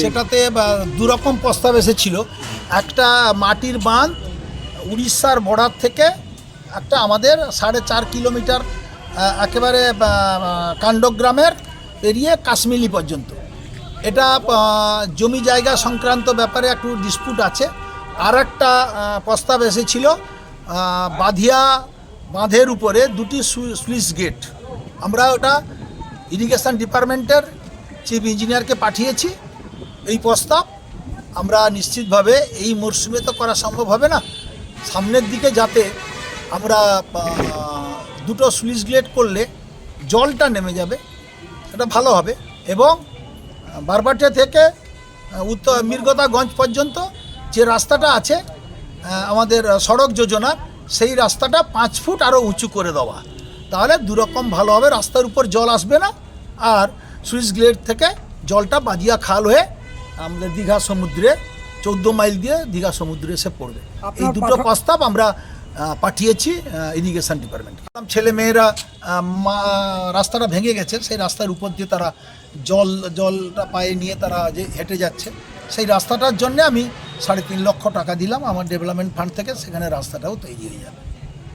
সেটাতে দুরকম প্রস্তাব এসেছিল। একটা মাটির বাঁধ উড়িষ্যার বর্ডার থেকে একটা আমাদের সাড়ে চার কিলোমিটার একেবারে কাণ্ডগ্রামের পেরিয়ে কাশ্মীরি পর্যন্ত। এটা জমি জায়গা সংক্রান্ত ব্যাপারে একটু ডিসপুট আছে। আর একটা প্রস্তাব এসেছিল বাঁধিয়া বাঁধের উপরে দুটি সুইচ গেট। আমরা ওটা ইরিগেশন ডিপার্টমেন্টের চিফ ইঞ্জিনিয়ারকে পাঠিয়েছি। এই প্রস্তাব আমরা নিশ্চিতভাবে এই মরশুমে তো করা সম্ভব হবে না। সামনের দিকে যাতে আমরা দুটো সুইচ গেট করলে জলটা নেমে যাবে এটা ভালো হবে এবং বারবাটিয়া থেকে উত্তর মির্গতাগঞ্জ পর্যন্ত যে রাস্তাটা আছে আমাদের সড়ক যোজনা সেই রাস্তাটা পাঁচ ফুট আরও উঁচু করে দেওয়া। তাহলে দুরকম ভালো হবে, রাস্তার উপর জল আসবে না। আর সুইচ গ্লেট থেকে জলটা বাজিয়া খাল হয়ে আমাদের দীঘা সমুদ্রে চৌদ্দ মাইল দিয়ে দীঘা সমুদ্রে এসে পড়বে। এই দুটো প্রস্তাব আমরা পাঠিয়েছি ইরিগেশন ডিপার্টমেন্ট ছেলে মেয়েরা মা- রাস্তাটা ভেঙে গেছে সেই রাস্তার উপর দিয়ে তারা জল জলটা পায়ে নিয়ে তারা যে হেঁটে যাচ্ছে সেই রাস্তাটার জন্য আমি সাড়ে তিন লক্ষ টাকা দিলাম আমার ডেভেলপমেন্ট ফান্ড থেকে সেখানে রাস্তাটাও তৈরি হয়ে যাবে।